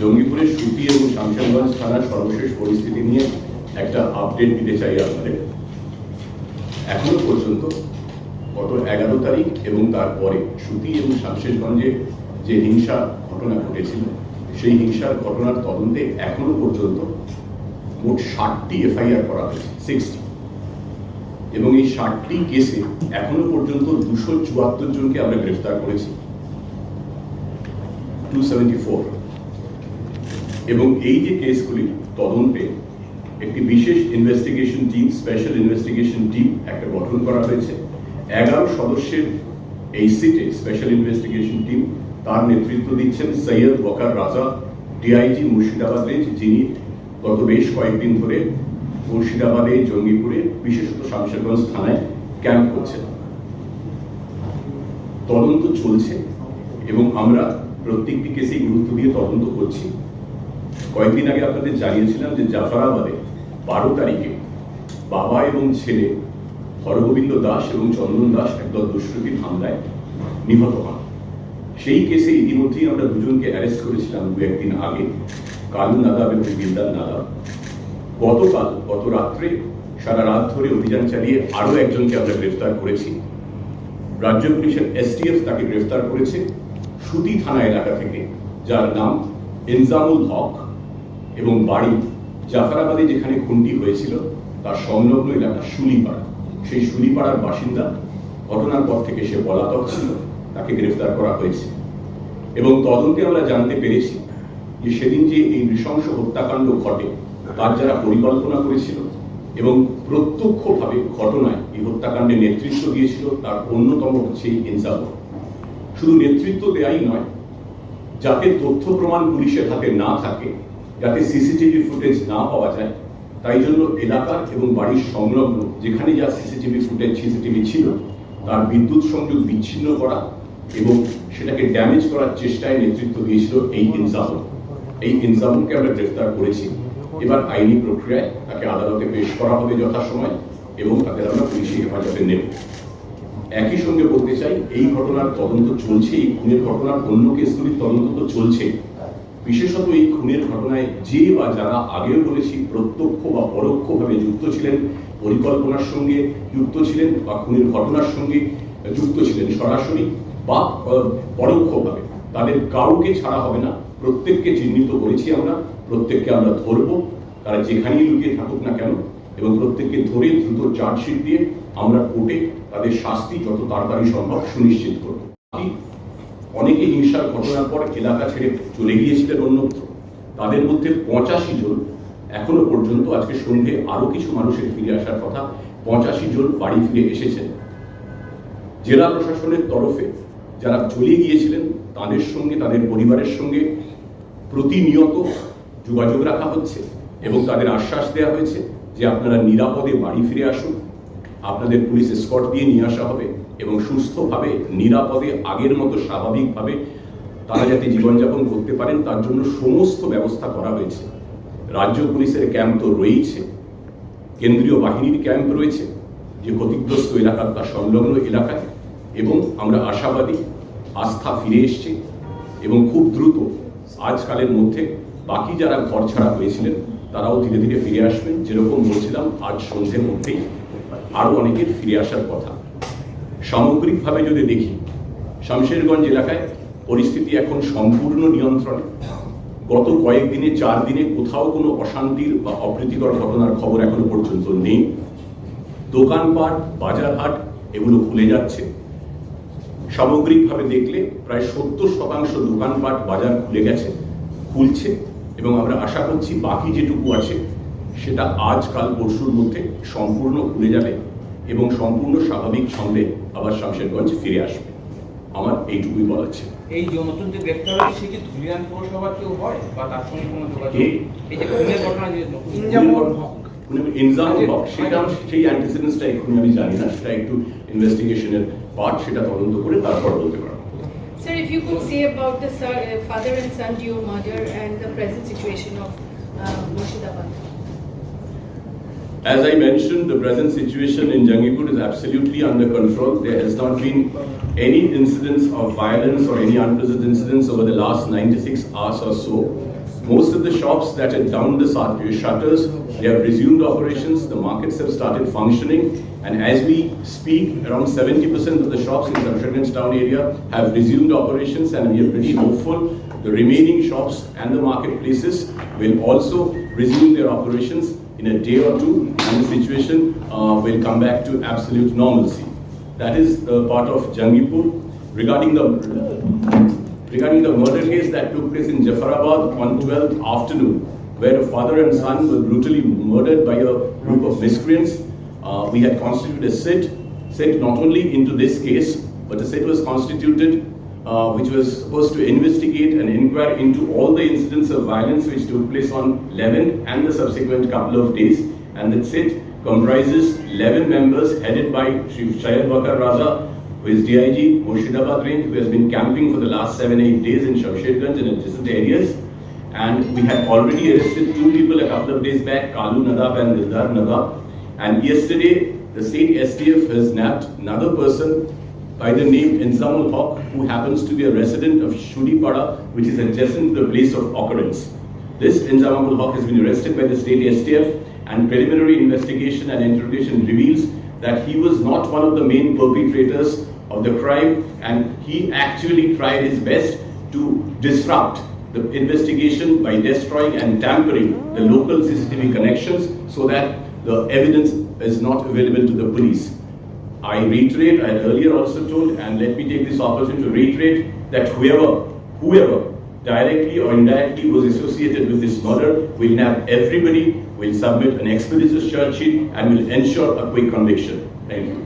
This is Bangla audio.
জঙ্গিপুরের সুতি এবং শামশানগঞ্জ থানার সর্বশেষ পরিস্থিতি নিয়ে একটা আপডেট দিতে চাই আপনাদের। এখনও পর্যন্ত গত এগারো তারিখ এবং তারপরে সুতি এবং শামশেরগঞ্জে যে হিংসা ঘটনা ঘটেছিল, সেই হিংসার ঘটনার তদন্তে এখনও পর্যন্ত মোট ষাটটি এফআইআর করা হয়েছে সিক্সটি এবং এই ষাটটি কেসে এখনও পর্যন্ত দুশো চুয়াত্তর জনকে আমরা গ্রেফতার করেছি। টু সেভেন্টি ফোর এবং এই যে কেসগুলি তদন্তে একটি বিশেষ investigation team special investigation team একটা গঠন করা হয়েছে। এগারো সদস্যের এই সিটে স্পেশাল ইনভেস্টিগেশন টিম তার নেতৃত্ব দিচ্ছেন সৈয়দ ওয়াকার রাজা ডিআইজি মুর্শিদাবাদ রেঞ্জ যিনি গত বেশ কয়েকদিন ধরে মুর্শিদাবাদে, জঙ্গিপুরে, বিশেষত শামশেরগঞ্জ থানায় ক্যাম্প করছেন। তদন্ত চলছে এবং আমরা প্রত্যেকটি কেসেই গুরুত্ব দিয়ে তদন্ত করছি। কয়েকদিন আগে আপনাদের জানিয়েছিলাম যে জাফরাবাদে বারো তারিখে বাবা এবং ছেলে হরগোবিন্দ দাস এবং চন্দন দাস একদল দুষ্কৃতীর হামলায় নিহত হন। সেই কেসে ইতিমধ্যেই আমরা দুজনকে অ্যারেস্ট করেছিলাম দু একদিন আগে, কালু নাদাব এবং বিদ্যাল নাদাব। গতকাল গত রাত্রে সারা রাত ধরে অভিযান চালিয়ে আরও একজনকে আমরা গ্রেফতার করেছি। রাজ্য পুলিশের এসটিএফ তাকে গ্রেফতার করেছে সুতি থানা এলাকা থেকে, যার নাম ইনজামুল হক। এবং বাড়ি জাফরাবাদে যেখানে খুনটি হয়েছিল, তার সংলগ্ন এলাকা শুলিপাড়া। সেই শুলিপাড়ার বাসিন্দা ঘটনার পর থেকে সে পলাতক ছিল, তাকে গ্রেফতার করা হয়েছে। এবং তদন্তে আমরা জানতে পেরেছি যে সেদিন যে এই নৃশংস হত্যাকাণ্ড ঘটে, তার যারা পরিকল্পনা করেছিল এবং প্রত্যক্ষভাবে ঘটনায় এই হত্যাকাণ্ডে নেতৃত্ব দিয়েছিল, তার অন্যতম হচ্ছে এই শুধু নেতৃত্ব দেয়াই নয়, যাতে তথ্য প্রমাণ পুলিশের হাতে না থাকে যাতে সিসিটিভি ফুটেজ না পাওয়া যায়, তাই জন্য এলাকার এবং বাড়ির সংলগ্ন যেখানে যা সিসিটিভি ফুটেজ, সিসিটিভি ছিল, তার বিদ্যুৎ সংযোগ বিচ্ছিন্ন করা এবং সেটাকে ড্যামেজ করার চেষ্টায় নেতৃত্ব দিয়েছিল এই ইনজামুল এই ইনজামুলকে আমরা গ্রেফতার করেছি। এবার আইনি প্রক্রিয়ায় তাকে আদালতে পেশ করা হবে যথাসময় এবং তাকে আমরা পুলিশি হেফাজতে নেব। একই সঙ্গে বলতে চাই, এই ঘটনার তদন্ত চলছে, এই খুনের ঘটনার অন্য কেসগুলির তদন্ত তো চলছে। বিশেষত এই খুনের ঘটনায় যে বা যারা আগেও বলেছি প্রত্যক্ষ বা পরোক্ষভাবে যুক্ত ছিলেন, পরিকল্পনার সঙ্গে যুক্ত ছিলেন বা খুনের ঘটনার সঙ্গে যুক্ত ছিলেন, সরাসরি বা পরোক্ষভাবে। তাদের কাউকে ছাড়া হবে না। প্রত্যেককে চিহ্নিত করেছি আমরা, প্রত্যেককে আমরা ধরব। তারা যেখানেই লুকিয়ে থাকুক না কেন, এবং প্রত্যেককে ধরে দ্রুত চার্জশিট দিয়ে আমরা কোর্টে তাদের শাস্তি যত তাড়াতাড়ি সম্ভব সুনিশ্চিত করব। অনেকে হিংসার ঘটনার পর এলাকা ছেড়ে চলে গিয়েছিলেন অন্যত্র তাদের মধ্যে পঁচাশি জন এখনও পর্যন্ত আজকে সন্ধ্যে আরও কিছু মানুষের ফিরে আসার কথা, পঁচাশি জন বাড়ি ফিরে এসেছেন। জেলা প্রশাসনের তরফে যারা চলে গিয়েছিলেন, তাদের সঙ্গে, তাদের পরিবারের সঙ্গে প্রতিনিয়ত যোগাযোগ রাখা হচ্ছে এবং তাদের আশ্বাস দেওয়া হয়েছে যে আপনারা নিরাপদে বাড়ি ফিরে আসুন। আপনাদের পুলিশ স্কট দিয়ে নিয়ে আসা হবে। এবং সুস্থভাবে, নিরাপদে, আগের মতো স্বাভাবিকভাবে তারা যাতে জীবনযাপন করতে পারেন, তার জন্য সমস্ত ব্যবস্থা করা হয়েছে। রাজ্য পুলিশের ক্যাম্প তো রয়েছে। কেন্দ্রীয় বাহিনীর ক্যাম্প রয়েছে, যে ক্ষতিগ্রস্ত এলাকা তার সংলগ্ন এলাকায়। এবং আমরা আশাবাদী, আস্থা ফিরে এসছে এবং খুব দ্রুত আজকালের মধ্যে বাকি যারা ঘর ছাড়া হয়েছিলেন তারাও ধীরে ধীরে ফিরে আসবেন। যেরকম বলছিলাম, আজ সন্ধ্যের মধ্যেই আরও অনেকের ফিরে আসার কথা। সামগ্রিকভাবে যদি দেখি, শামশেরগঞ্জ এলাকায় পরিস্থিতি এখন সম্পূর্ণ নিয়ন্ত্রণে। গত কয়েকদিনে চার দিনে কোথাও কোনো অশান্তির বা অপ্রীতিকর ঘটনার খবর এখনও পর্যন্ত নেই। দোকানপাট, বাজারহাট এগুলো খুলে যাচ্ছে। সামগ্রিকভাবে দেখলে প্রায় সত্তর শতাংশ দোকানপাট, বাজার খুলে গেছে, খুলছে এবং আমরা আশা করছি বাকি যেটুকু আছে, সেটা আজ, কাল, পরশুর মধ্যে সম্পূর্ণ খুলে যাবে। এবং সম্পূর্ণ স্বাভাবিক ছন্দে আবার শামশেরগঞ্জ ফিরে আসবে। আমার এইটুকুই বলার ছিল। এই যে নতুন যে গ্রেফতার হয়েছে সে কি ধুলিয়ান পৌরসভার কেউ হয়? বা তার সঙ্গে কোনো যোগাযোগ? এই যে খুনের ঘটনা যে ইনজামুল হক। সেটা সেই অ্যান্টিসিডেন্সটা এক্ষুনি আমি জানি না। সেটা একটু ইনভেস্টিগেশনের পার্ট সেটা তদন্ত করে তারপর বলতে পারব। Sir, if you could say about the son, father and son duo murder and the present situation of uh, Murshidabad. As I mentioned, the present situation in Jangipur is absolutely under control. There has not been any incidents of violence or any unpleasant incidents over the last 96 hours or so. most of the shops that had down the shutters, they have resumed operations, the markets have started functioning, and as we speak, around 70% of the shops in Shamsherganj town area have resumed operations, and we are pretty hopeful the remaining shops and the marketplaces will also resume their operations in a day or two, and the situation uh, will come back to absolute normalcy. That is part of Jangipur. Regarding the regarding the murder case that took place in Jafarabad on 12th afternoon, where a father and son were brutally murdered by a group of miscreants. Uh, we had constituted a sit, sit not only into this case, but a sit was constituted uh, which was supposed to investigate and inquire into all the incidents of violence which took place on 11th and the subsequent couple of days. And that sit comprises 11 members headed by Shri Shayad Bakar Raza, who is DIG Murshidabad range, who has been camping for the last seven, eight days in Shamsherganj and adjacent areas. And we had already arrested two people a couple of days back, Kalu Nadab and Dildar Nadab. And yesterday, the state STF has nabbed another person by the name Inzamul Haq, who happens to be a resident of Shudipada, which is adjacent to the place of occurrence. This Inzamul Haq has been arrested by the state STF, and preliminary investigation and interrogation reveals that he was not one of the main perpetrators of the crime, and he actually tried his best to disrupt the investigation by destroying and tampering the local CCTV connections so that the evidence is not available to the police. I reiterate, I earlier also told, and let me take this opportunity to reiterate that whoever, whoever directly or indirectly was associated with this murder will have everybody will submit an expeditious charge sheet and will ensure a quick conviction. Thank you.